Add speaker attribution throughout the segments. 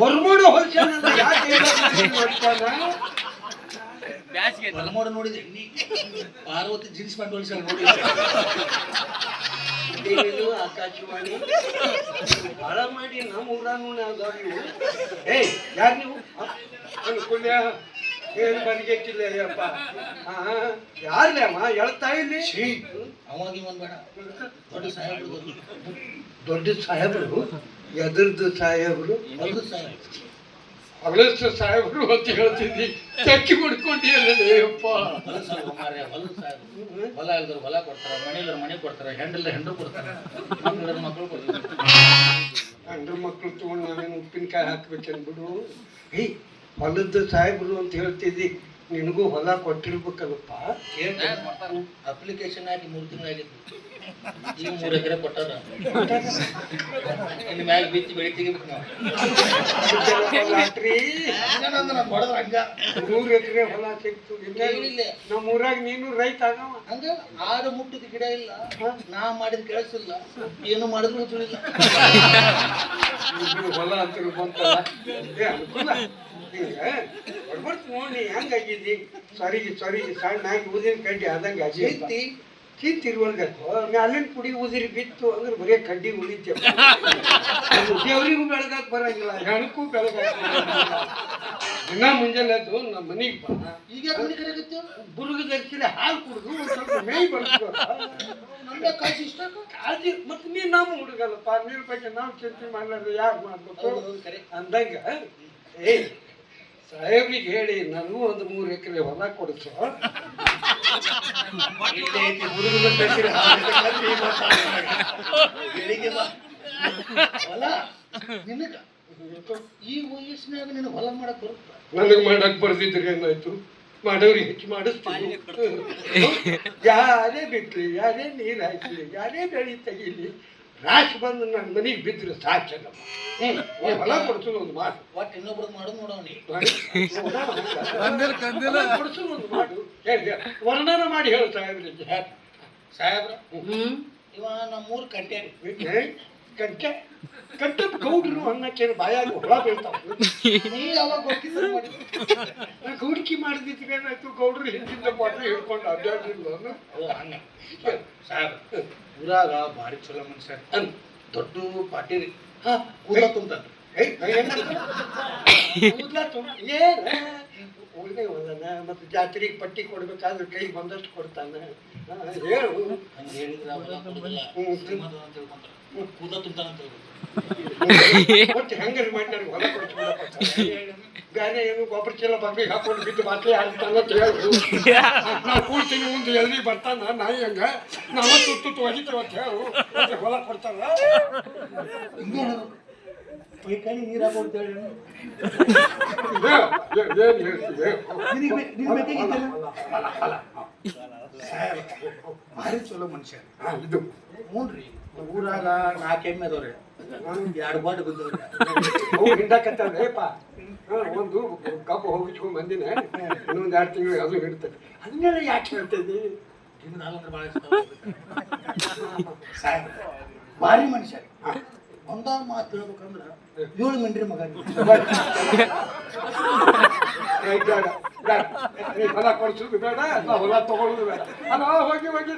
Speaker 1: ಬರ್ಮೋಡ ಹೊಲ್ಸೇನಲ್ಲ ಯಾಕೆ
Speaker 2: ಬಲಮೋಡ ನೋಡಿದ್ರೆ Parvati jeans pant ಹೊಲ್ಸ ನೋಡಿ
Speaker 1: ಆಕಾಶವಾಣಿ. ಮಾಡಿ ನಮ್ಮ ಊರಾನು ಏಯ್ ಯಾರು ನೀವು? ಅನ್ಕೊಂಡ್ಯಾ? ಏನು ಬರಿಗೆಟ್ಟಿಲ್ಲ ಅಯ್ಯಪ್ಪ. ಯಾರ್ಲೆ ಅಮ್ಮ? ಹೇಳ್ತಾ ಇಲ್ಲಿ
Speaker 2: ಅವಾಗ ಇವನ್ ಬೇಡ ದೊಡ್ಡ ಸಾಹೇಬ್ರು
Speaker 1: ದೊಡ್ಡ ಸಾಹೇಬರು? ಎದ್ರದ್ದು ಸಾಹೇಬರು
Speaker 2: ಸಾಹೇಬ್
Speaker 1: ಹೊಲಸ ಸಾಹೇಬರು. ಅಂತ ಹೇಳ್ತಿದ್ದಿ. ಚಕ್ಕಿ
Speaker 2: ಮಾರ್ರೆ, ಹೊಲದ ಹೊಲ ಇಲ್ದವ್ರು ಹೊಲ ಕೊಡ್ತಾರ ಮನೆ ಇಲ್ದವ್ರು ಮನೆ ಕೊಡ್ತಾರ ಹೆಂಡಲ್ಲ ಹೆಂಡ್ರು ಕೊಡ್ತಾರ. ಮಕ್ಕಳು ಮಕ್ಕಳು ಕೊಡ್ತಾರೆ.
Speaker 1: ಮಕ್ಕಳು ಮಕ್ಳು ತಗೊಂಡು ನಾವೇನು ಉಪ್ಪಿನಕಾಯಿ ಹಾಕ್ಬೇಕೇನ್ ಬಿಡು? ಹೊಲದ್ದು ಹೊಲದ ಸಾಹೇಬರು ಅಂತ ಹೇಳ್ತಿದ್ದಿ. ನಿನಗೂ ಹೊಲ ಕೊಟ್ಟಿರ್ಬೇಕಲ್ಲಪ್ಪ.
Speaker 2: ಅಪ್ಲಿಕೇಶನ್ ಹಾಕಿ ಮೂರು ತಿಂಗಳಾಗಿತ್ತು ಈಗ ಮೂರು ಎಕರೆ ಕೊಟ್ಟಾರ ಇನ್ನು ಮ್ಯಾಗ ಬಿತ್ತಿ ಬೆಳಿ ತೆಗಿಬೇಕು ನಾವು.
Speaker 1: ಲಾಟ್ರಿ
Speaker 2: ಹೊಡೆದ್ರ ಹಂಗ.
Speaker 1: ನೂರು ಎಕರೆ ಹೊಲ ಸಿಕ್ತು ನಮ್ಮ ಊರಾಗ ನೀನು ರೈತ ಆಗವ
Speaker 2: ಹಂಗ ಆರು ಮುಟ್ಟದ ಗಿಡ ಇಲ್ಲ. ನಾ ಮಾಡಿದ ಕೆಲಸ ಇಲ್ಲ ಏನು ಮಾಡಿದ್ರು ತಿಳಿಲ್ಲ.
Speaker 1: ಇಬ್ರು ಹೊಲ ಅಂತ ಬಂತಲ್ಲ ಅನುಕೂಲ. ಹಿಂಗ ಹೊಡ್ಬರ್ತು ನೋಡಿ ಹೆಂಗಾಗಿದ್ದಿ ಸರಿಗೆ ಸರಿಗೆ ಸಣ್ಣ ಹಾಕಿ ಊದಿನ ಕಡ್ಡಿ ಆದಂಗೆ ಅಜಿ
Speaker 2: ಐತಿ
Speaker 1: ಕಿತ್ತಿರುವಲ್ಗತ್ತು ಮ್ಯಾಲಿನ ಕುಡಿ ಉದಿರಿ ಬಿತ್ತು ಅಂದ್ರೆ ಬರೀ ಕಡ್ಡಿ ಉಳಿತೇವೆ ದೇವ್ರಿಗೂ ಬೆಳಗಾಕ್ ಬರಂಗಿಲ್ಲ ಹೆಣಕ್ಕೂ ಬೆಳಗಾಕ್ ಬರಂಗಿಲ್ಲ ದಿನ ಮುಂಜಾನೆ ಎದ್ದು ನಮ್ಮ ಮನೆಗೆ ಬಾ
Speaker 2: ಈಗ ಯಾಕೆ ಮನೆ ಕಡೆ ಆಗತ್ತೆ
Speaker 1: ಬುರುಗ ಧರಿಸಿದ ಹಾಲು ಕುಡಿದು ಒಂದು ಸ್ವಲ್ಪ ಮೇಯ್ ಬರ್ತೀವ
Speaker 2: ನಮ್ಗೆ ಕಾಸು ಇಷ್ಟ
Speaker 1: ಕಾಳಜಿ ಮತ್ತೆ ನೀ ನಮ್ಮ ಹುಡುಗಲ್ಲಪ್ಪ ನೀರ್ ಬಗ್ಗೆ ನಾವು ಚಿಂತೆ ಮಾಡ್ಲಾರ್ದು ಯಾರು ಮಾಡ್ಬೇಕು
Speaker 2: ಕರೆ
Speaker 1: ಅಂದಂಗ ಏ ಸಾಹೇಬ್ರಿಗೆ ಹೇಳಿ ನನಗೂ ಒಂದು ಮೂರು ಎಕರೆ ಹೊಲ ಕೊಡಿಸು.
Speaker 2: ಹೊಲ ನಿನಗ. ಈ ವಯಸ್ಸಿನಾಗ ನಿನಗೆ ಹೊಲ ಮಾಡಕ್ ಬರುತ್ತ?
Speaker 1: ನನಗೆ ಮಾಡಕ್ ಬರ್ದಿದ್ರೆ ಏನಾಯ್ತು? ಮಾಡೋರಿಗೆ ಹೆಚ್ಚು ಮಾಡಿಸ್ತೀನಿ ಯಾರೇ ಬಿಟ್ಲಿ ಯಾರೇ ನೀರು ಹಾಕ್ಲಿ ಯಾರೇ ಬೆಳಿ ತೆಗೀಲಿ ರಾಶಿ ಬಂದು ನನ್ನ ಮನೆಗೆ ಬಿದ್ರೆ ಸಾಚನಪ್ಪ ಹ್ಞೂ ಹೊಲ ಕೊಡ್ಸೋದು ಒಂದು ಮಾತು.
Speaker 2: ಒಟ್ಟು ಇನ್ನೊಬ್ರದ್ದು ಮಾಡೋದು ನೋಡೋಣ
Speaker 1: ಕೊಡ್ಸೋದು ಒಂದು ಮಾತು. ಹೇಳಿ ವರ್ಣನ ಮಾಡಿ ಹೇಳು ಸಾಹೇಬ್ರಿಗೆ
Speaker 2: ಸಾಹೇಬ್ರ
Speaker 1: ಹ್ಮ್.
Speaker 2: ಇವ ನಮ್ಮೂರ್
Speaker 1: ಕಂಟೆ ಕಂಟೆ ಕಂಟೆ ಗೌಡ್ರು ಅನ್ನಕ್ಕೆ ಬಾಯಾಗಿ ಹೊಳ ಬೀಳ್ತಾವ
Speaker 2: ನೀ ಯಾವಾಗ ಗೊತ್ತಿದ್ರು ಮಾಡಿ
Speaker 1: ಗೌಡಿಕೆ ಮಾಡಿದ್ರೆ ಏನಾಯ್ತು? ಗೌಡ್ರು ಹಿಂದಿಂದ ಬಾಟ್ಲಿ ಹಿಡ್ಕೊಂಡು ಅಡ್ಡಾಡ್ಲಿಲ್ಲ ಅನ್ನೋ?
Speaker 2: ಓ ಹಂಗ. ಸಾಹೇಬ್ರ ಊರಾಗ ಭಾರಿ ಚಲೋ ಮನುಷ್ಯ
Speaker 1: ಅನ್
Speaker 2: ದೊಡ್ಡ ಪಾಟಿ
Speaker 1: ಹಾಂ.
Speaker 2: ತುಂಬ ಕೂದ ತುಂಬ್ತಾನ.
Speaker 1: ಏಯ್, ಏನ್? ಕೂದ್ಲ ತುಂಬ ಮತ್ತು ಮತ್ತೆ ಜಾತ್ರೆಗೆ ಪಟ್ಟಿ ಕೊಡ್ಬೇಕಾದ್ರೆ ಕೈ ಬಂದಷ್ಟು ಕೊಡ್ತಾನೆ. ಹೇಳು. ಒಟ್ಟು ಹೆಂಗಾರು ಮಾಡಿ ನನಗೆ ಹೊಲ ಕೊಡ್ಸ್ಬಿಡಪ್ಪ ಬೇರೆ ಏನು ಗೊಬ್ಬರ ಚೀಲ ಬಗ್ಗೆ ಹಾಕೊಂಡು ಬಿದ್ದು ಬಾಟ್ಲಿ ಹಾಕ್ತಾನ ಅಂತ ಹೇಳು. ನಾವು ಕೂಡ್ತೀನಿ ಮುಂದೆ ಎಲ್ರಿ ಬರ್ತಾನ ನಾಯಿ ಹಂಗ? ನಾವ ತುತ್ತು ಹೋಗಿದ್ರು ಅಂತ ಹೇಳು. ಹೊಲ ಕೊಡ್ತಾರ.
Speaker 2: ಹಿಂಗೆ ಹೇಳೋದು ಪೈಕಾನಿ ನೀರು ಹೇಳಿ. ನಿನಗೆ ಬೇಕಾಗಿತ್ತಲ್ಲ? ಭಾರಿ ಚಲೋ ಮನುಷ್ಯ.
Speaker 1: ಇದು
Speaker 2: ಹ್ಞೂನ್ರಿ. ಊರಾಗ ನಾಲ್ಕು ಎಮ್ಮೆ ಅದಾವ್ರಿ. ಎರಡು ಬಾಟ್ ಬಿದ್ದವ್ರಿ
Speaker 1: ಅವು ಹಿಂಡಕತ್ತೇಪ ಒಂದು ಕಬ್ಬು ಹೋಗಿಸ್ಕೊಂಡ್ ಬಂದಿನಿ. ಇನ್ನೊಂದು ಎರಡು ತಿಂಗಳು ಅದು ಹಿಡ್ತದೆ. ಅದನ್ನೆಲ್ಲ ಯಾಕೆ ಹೇಳ್ತಿದ್ದಿ?
Speaker 2: ಭಾಳ ಭಾರಿ ಮನುಷ್ಯ. ರೀ ಒಂದ ಮಾತು ಹೇಳ್ಬೇಕಂದ್ರ ಏಳು ಮಿಂಡ್ರಿ ಮಗ ರೀ.
Speaker 1: ಬೇಡ. ಬೇಡ ನೀ ಹೊಲ ಕೊಡ್ಸೋದು ಬೇಡ ನಾ ಹೊಲ ತಗೊಳ್ಳೋದು ಬೇಡ. ಅಲ್ಲ ಹೋಗಿ ಹೋಗಿ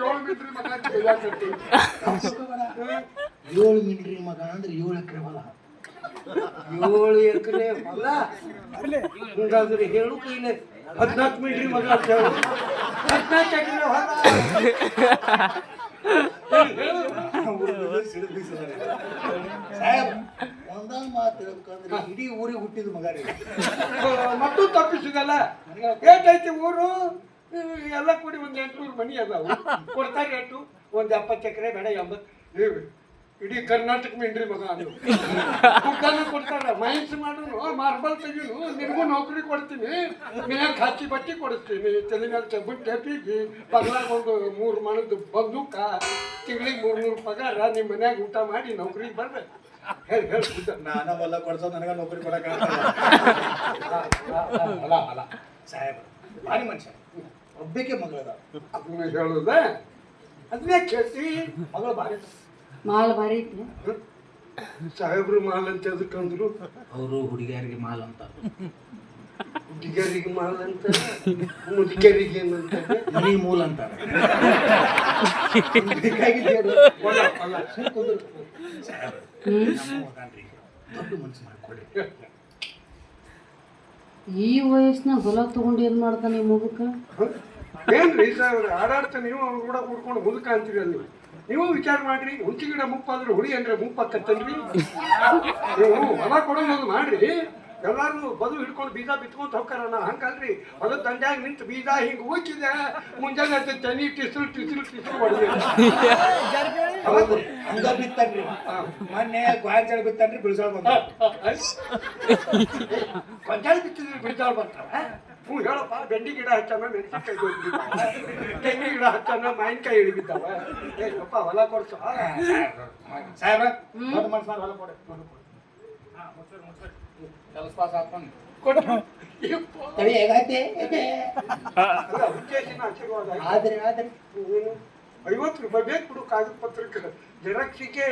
Speaker 1: ಏಳು ಬಿದ್ರಿ ಮಗ ಅಂತ.
Speaker 2: ಏಳು ಮಿಂಡ್ರಿ ಮಗ ಅಂದ್ರೆ ಏಳು ಎಕರೆ ಹೊಲ.
Speaker 1: ಏಳು ಎಕರೆ ಹೊಲ. ಹಂಗಾದ್ರೆ ಹೇಳು ಕೈಲೆ. ಹದಿನಾಲ್ಕು ಮಿಂಡ್ರಿ ಮಗ ಅಂತ ಹೇಳು. ಹದಿನಾಲ್ಕು ಎಕರೆ ಹೊಲ.
Speaker 2: ಸಾಹೇಬ್ ಒಂದ ಮಾತು ಹೇಳ್ಬೇಕಂದ್ರೆ ಇಡೀ ಊರಿಗೆ ಹುಟ್ಟಿದ ಮಗ ರೀ
Speaker 1: ಮತ್ತು ತಪ್ಪಿಸಿದಲ್ಲ? ಏಟೈತಿ ಊರು? ಎಲ್ಲ ಕೂಡಿ ಒಂದು ಎಂಟುನೂರು ಮನಿ ಅದಾವು. ಕೊಡ್ತಾರೆ ರೇಟು. ಒಂದು ಎಪ್ಪತ್ತು ಎಕರೆ ಬೇಡ ಎಂಬತ್ತು ಇಡೀ ಕರ್ನಾಟಕ ಮಿಂಡ್ರಿ ಮಗ ಅದು ಮಾರ್ಬಲ್ ತೆಗೀನು ನಿನಗೂ ನೌಕರಿ ಕೊಡ್ತೀನಿ. ಮೇಲ್ ಹಾಕಿ ಬಟ್ಟೆ ಕೊಡಿಸ್ತೀನಿ ತಲೆ ಮೇಲೆ ಚೆಬ್ಬು ಟೆಪಿಗೆ ಒಂದು ಮೂರು ಮಣದ ಬಂದೂಕ ತಿಂಗಳಿಗೆ ಮೂರು ನೂರು ಪಗಾರ ನಿಮ್ಮ ಮನ್ಯಾಗ ಊಟ ಮಾಡಿ ನೌಕರಿಗೆ ಬರ್ಬೇಕು. ಹೇಳಿ ಹೇಳಿ
Speaker 2: ನಾನು ಹೊಲ ಕೊಡ್ಸೋ ನನಗ ನೌಕರಿ ಕೊಡಕ
Speaker 1: ಅಲ್ಲ ಅಲ್ಲ
Speaker 2: ಸಾಹೇಬ್ ಭಾರಿ ಮನುಷ್ಯ. ಒಬ್ಬಕ್ಕೆ ಮಗಳದ
Speaker 1: ಅದನ್ನ ಹೇಳುದ ಅದನ್ನೇ ಕೇಳ್ತಿ. ಮಗಳು ಬಾರಿ
Speaker 3: ಮಾಲ್ ಭಾರಿ ಐತಿ
Speaker 1: ಸಾಹೇಬ್ರು ಮಾಲ್ ಅಂತ ಅದಕ್ಕಂದ್ರು
Speaker 2: ಅವರು ಹುಡುಗಿಯರಿಗೆ ಮಾಲ್ ಅಂತ.
Speaker 1: ಹುಡುಗಿಯರಿಗೆ ಮಾಲ್ ಅಂತ? ಮುದುಕರಿಗೆ ಏನಂತ
Speaker 2: ಮನಿ ಮೂಲ ಅಂತಾರೆ. ದೊಡ್ಡ ಮಾಡ್ಕೊಳ್ಳಿ
Speaker 3: ಈ ವಯಸ್ಸಿನ ಹೊಲ ತಗೊಂಡು ಏನ್ ಮಾಡ್ತಾನೆ ಈ ಮುದುಕ
Speaker 1: ಏನ್ರಿ ಸರ್ ಆಡಾಡ್ತಾ ನೀವು ಅವ್ರು ಕೂಡ ಕೂಡ್ಕೊಂಡು ಮುದುಕ ಅಂತೀರಿ ಅಲ್ಲಿ. ನೀವು ವಿಚಾರ ಮಾಡ್ರಿ ಹುಂಚಿ ಗಿಡ ಮುಪ್ಪಾದ್ರೆ ಹುಳಿ ಅಂದ್ರೆ ಮುಪ್ಪಾಕತ್ತಲ್ರಿ ನೀವು ಹೊಲ ಕೊಡೋದು ಮಾಡ್ರಿ. ಎಲ್ಲಾರು ಬದು ಹಿಡ್ಕೊಂಡು ಬೀಜ ಬಿತ್ಕೊಂತ ಹೋಗ್ತಾರಣ್ಣ ಹಂಗಲ್ರಿ? ಅದು ದಂಡ್ಯಾಗ ನಿಂತು ಬೀಜ ಹಿಂಗ್ ಉಚ್ಚಿದೆ ಮುಂಜಾನೆ ಎದ್ದು ತನಿ ಟಿಸ್ರು ಟಿಸ್ರು ಟಿಸ್ರು ಹೊಡೆದ.
Speaker 2: ಹಂಗ ಬಿತ್ತನ್ರಿ. ಮೊನ್ನೆ ಗೋಂಜಾಳ ಬಿತ್ತನ್ರಿ ಬಿಳಿಸಾಳ ಬಂದ
Speaker 1: ಗೊಂಜಾಳ ಬಿತ್ತಿದ್ರೆ ಬಿಳಿಸಾಳ ಬರ್ತಾವ ಹ್ಞೂ ಹೇಳಪ್ಪ ಬೆಂಡಿ ಗಿಡ ಹಚ್ಚಾನ ಮೆಣಸಿನ್ಕಾಯಿ ಬಿದ್ದಾವ ತೆಂಗಿನ ಗಿಡ ಹಚ್ಚಾನ ಮಾವಿನಕಾಯಿ ಇಳಿಬಿದ್ದಾವ ಏ ಯಪ್ಪ ಹೊಲ ಕೊಡ್ಸು.
Speaker 2: ಸಾಹೇಬ್ರ ದೊಡ್ಡ ಮನ್ಸು ಮಾಡಿ ಹೊಲ ಕೊಡಿ ಹೊಲ ಕೊಡಿ. ಹಾ, ಮುಚ್ಚಿರಿ, ಮುಚ್ಚಿರಿ. ಕೆಲಸ ಪಾಸ್ ಆಗ್ತಾನೆ.
Speaker 1: ಕೊಟ್ಟು ಯಪ್ಪ.
Speaker 2: ತಡಿ ಹೇಗೈತೆ
Speaker 1: ಅಲ್ಲ, ಹುಚ್ಚೇಸಿನ ಆಶೀರ್ವಾದ ಆಯ್ತು.
Speaker 2: ಆದ್ರೆ ಆದ್ರೆ.
Speaker 1: ಹ್ಮ್. ಐವತ್ತು ರೂಪಾಯಿ ಬೇಕು ಬಿಡು ಕಾಗದ ಪತ್ರಕ್ಕೆ. ಜೆರಾಕ್ಸಿಗೆ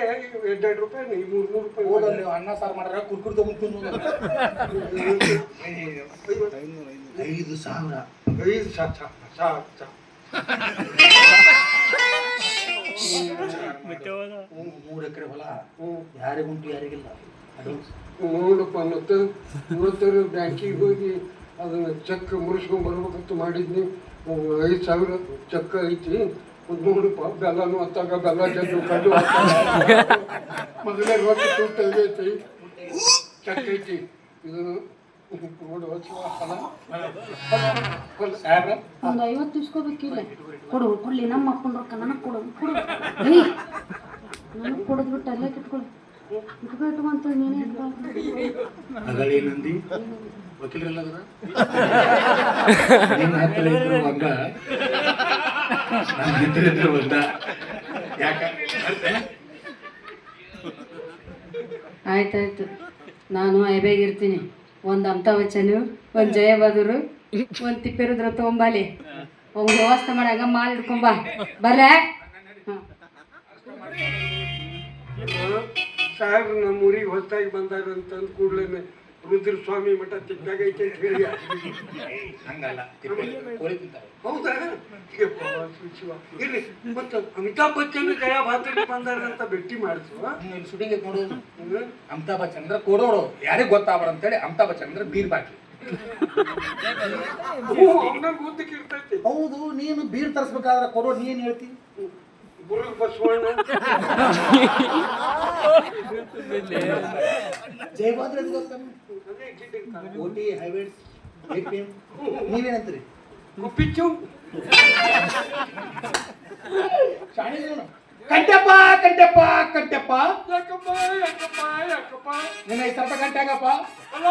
Speaker 1: ಎರಡೆರಡು ರೂಪಾಯಿ ನೀ ಮೂರು ಮೂರು ರೂಪಾಯಿ.
Speaker 2: ಹೋಗಲ್ಲ ನೀವು ಅನ್ನ ಸಾರು ಮಾಡ್ರೆ ಕುರ್ಕುರ್ ತಗೊಂಡು ಐದು ಸಾವಿರ.
Speaker 1: ಐದು ಸಾ ಸಾ ಸಾ ಸಾ
Speaker 2: ಮೂರು ಎಕರೆ ಹೊಲ. ಯಾರಿಗುಂಟು ಯಾರಿಗಿಲ್ಲ.
Speaker 1: ನೋಡಪ್ಪ ಮತ್ತೆ ಇವತ್ತರ ಬ್ಯಾಂಕಿಗೆ ಹೋಗಿ ಅದನ್ನ ಚೆಕ್ ಮುರಿಸ್ಕೊಂಡ್ ಬರ್ಬೇಕಂತ ಮಾಡಿದ್ನಿ. ಐದು ಸಾವಿರ ಚೆಕ್ ಐತಿ. ಒಂದ್ ನೋಡಪ್ಪ ಬೆಲ್ಲನು ಅತ್ತಾಗ ಬೆಲ್ಲ ಜಗ್ಗು ಕಡ್ಡು ಮೊದಲೇ ರೊಕ್ಕ ತುಟ್ಟ ಐತಿ. ಚೆಕ್ ಐತಿ. ಇದನ್ನು
Speaker 3: ಒಂದ್ ಐವತ್ತು ಇಸ್ಕೋಬೇಕಿಲ್ಲ ಕೊಡು ಕೊಡ್ಲಿ ನಮ್ಮ ಅಪ್ಪನ ರೊಕ್ಕ ನನಗೆ ಕೊಡು ಕೊಡು. ನನಗೆ ಕೊಡದ್ ಬಿಟ್ಟು ಅಲ್ಲೇ ಕಿಟ್ಕೊಳ್ಳಿ ಇಟ್ಕೊ ಅಂತ ನೀನೇ ಇಟ್ಕೊ
Speaker 2: ಅಗಳೇ ನಂದಿ ವಕೀಲರೆಲ್ಲ ನಿನ್ನ ಹತ್ತಿರ ಇದ್ರು ಒಂದ ನನ್ನ ಹತ್ತಿರ ಇದ್ರು ಒಂದ ಯಾಕ?
Speaker 3: ಆಯ್ತಾಯ್ತು. ನಾನು ಐಬೇಗಿರ್ತೀನಿ ಒಂದು ಅಮಿತಾಬಚ್ಚನು ಒಂದು ಬದುರು ಒಂದು ತಿಪ್ಪೇರುದ್ರ ತೊಗೊಂಬಾಲಿ ಒಂದ್ ವ್ಯವಸ್ಥೆ ಮಾಡಾಗ ಮಾಲ್ ಹಿಡ್ಕೊಂಬ. ಬರೇ ಹಾಂ.
Speaker 1: ಸಾಹೇಬ್ರು ನಮ್ಮ ಊರಿಗೆ ಹೊತ್ತಾಗಿ ಬಂದಾರ ಅಂತಂದು ಕೂಡಲೇ ರುದ್ರ ಸ್ವಾಮಿ ಮಠ ತಿದ್ದಾಗೈತೆ ಅಂತ ಹೇಳಿ
Speaker 2: ಹಂಗಲ್ಲ
Speaker 1: ಹೌದಾ. ಇರ್ಲಿ ಮತ್ತೆ ಅಮಿತಾಬ್ ಬಚ್ಚನ್ ಜಯಾ ಬಂದಾರ ಅಂತ ಭೇಟಿ
Speaker 2: ಮಾಡಿದ್ರು. ಶೂಟಿಂಗ್ ನೋಡು ಅಮಿತಾಬ್ ಬಚ್ಚನ್ ಅಂದ್ರೆ ಕೊಡೋಡು ಯಾರಿಗೆ ಗೊತ್ತಾಗ್ಬಾರ ಅಂತೇಳಿ ಅಮಿತಾಬ್ ಬಚ್ಚನ್ ಅಂದ್ರೆ ಬೀರ್ ಬಾಟ್ಲಿ
Speaker 1: ಇರ್ತೈತಿ
Speaker 2: ಹೌದು ನೀನು ಬೀರ್ ತರಿಸ್ಬೇಕಾದ್ರೆ ಕೊಡೋ ನೀನ್ ಹೇಳ್ತಿ?
Speaker 1: ಬುರುಗ್ ಬಸವಣ್ಣ
Speaker 2: ಜಯಭಾದ್ರ ಎದು ಗೊತ್ತಾನ
Speaker 1: ಅದೇ ಗಿಡ್ಡ
Speaker 2: ಓಟಿ ಹೈವೇಸ್ ನೀವೇನಂತೀರಿ
Speaker 1: ಕುಪ್ಪಿಚ್ಚು
Speaker 2: ಕಂಟಪ್ಪ ಕಂಟಪ್ಪ ಕಂಟಪ್ಪ
Speaker 1: ಯಾಕಪ್ಪ ಯಾಕಪ್ಪ ಯಾಕಪ್ಪ
Speaker 2: ನಿನ್ನ ಐದು ಸಾವಿರ ಗಂಟೆ ಆಗಪ್ಪ
Speaker 1: ಅಲ್ಲ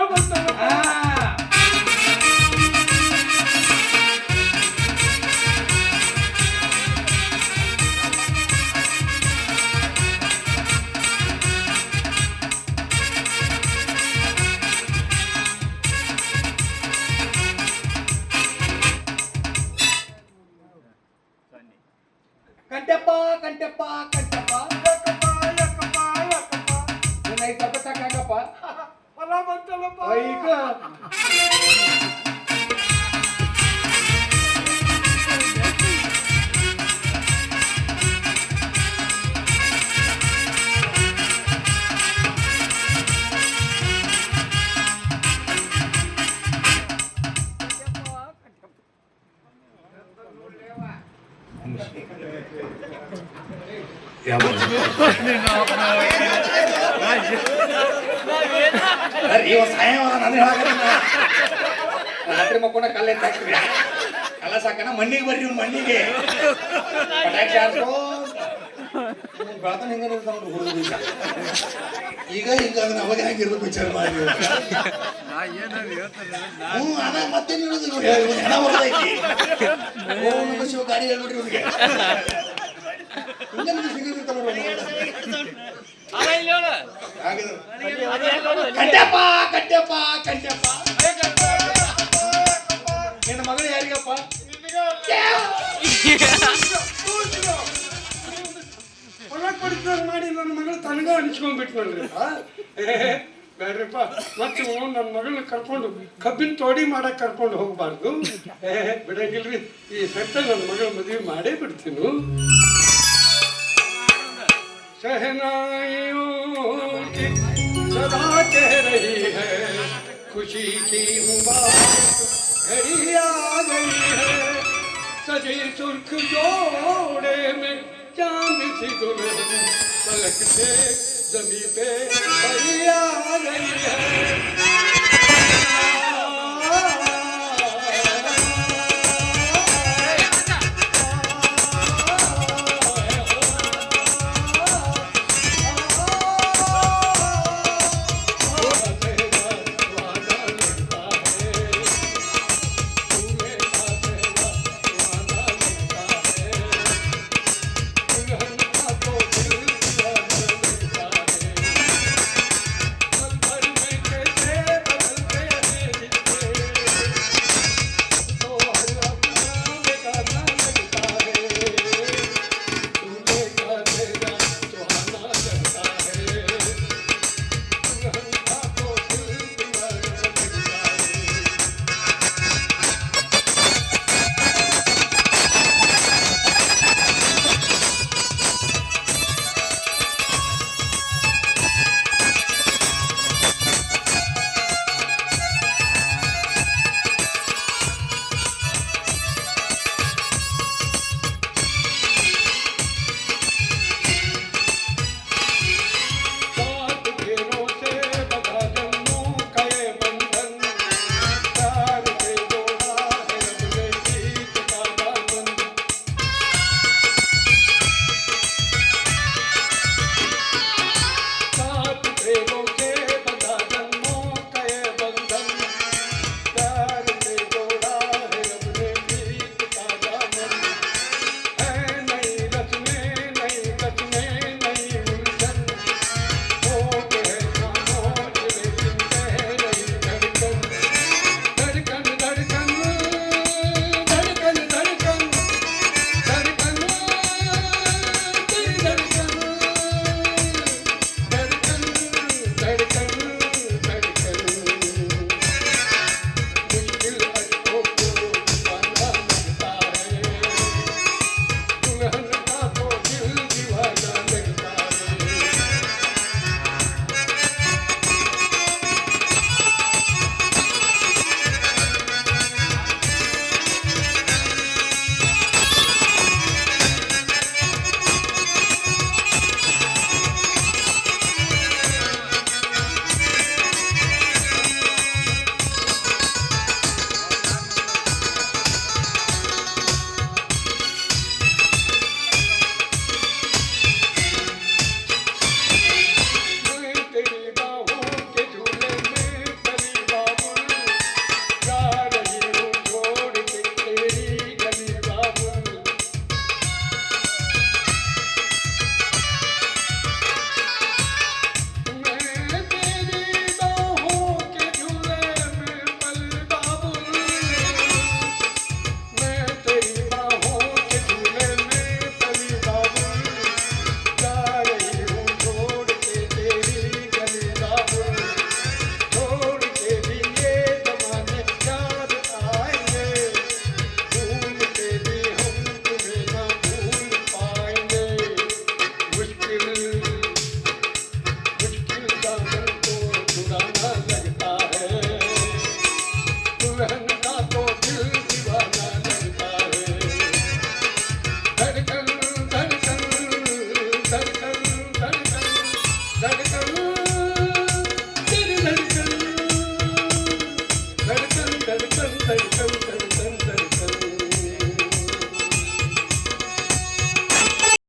Speaker 2: Pá, ಇವ ಸಾಯಂಕಾಲ ನಾನು. ರಾತ್ರಿ ಮಕ್ಕೊಂಡ ಕಲ್ಲ ಹಾಕ್ತೀವಿ ಕಲ್ಲ ಸಾಕನ ಮಣ್ಣಿಗೆ ಬರ್ರಿ ಇವ್ನು ಮಣ್ಣಿಗೆ ಪಟಾಕಿ ಹಾರ್ಸ್ಕೋ ಬೆಳತನ ಹಿಂಗ ನೋಡ್ರಿ ಹುಡುಗ ಈಗ. ಈಗ ಅದನ್ನ ಅವಾಗ ಹೆಂಗಿರ್ಬೇಕು ವಿಚಾರ ಮಾಡಿ ಹ್ಞೂ ಅದ ಮತ್ತೇನು ಹೇಳುದು ಹೆಣ ಬರ್ತೈತಿ. ಶಿವ ಗಾಡಿ ಹೇಳ್ಬಿಟ್ರಿ ಇವ್ನಿಗೆ. ಕಡ್ಡಪ್ಪ ಕಡ್ಡಪ್ಪ ಕಡ್ಡಪ್ಪ ನಿನ್ನ ಮಗಳು ಯಾರಿಗಪ್ಪ?
Speaker 1: ಮಾಡಿ ನನ್ನ ಮಗಳು ತನಗ ಅನಿಸ್ಕೊಂಡ್ಬಿಟ್ಟು ನೋಡ್ರಿ ಏ ಬೇಡ್ರಿಪ್ಪ ಮತ್ತೆ ನನ್ನ ಮಗಳನ್ನ ಕರ್ಕೊಂಡು ಕಬ್ಬಿನ ತೋಡಿ ಮಾಡಕ್ ಕರ್ಕೊಂಡು ಹೋಗ್ಬಾರ್ದು. ಬಿಡಂಗಿಲ್ರಿ ಈ ಸೆಟ್ಟ ನನ್ನ ಮಗಳ ಮದುವೆ ಮಾಡೇ ಬಿಡ್ತೀನಿ. सहनाइयों की सदा कह रही है खुशी की मुबारक घड़ी आ गई है। सजे सुर्ख जोड़े में चांद सी दुल्हन पलक से जमी पे पड़ी आ गई है।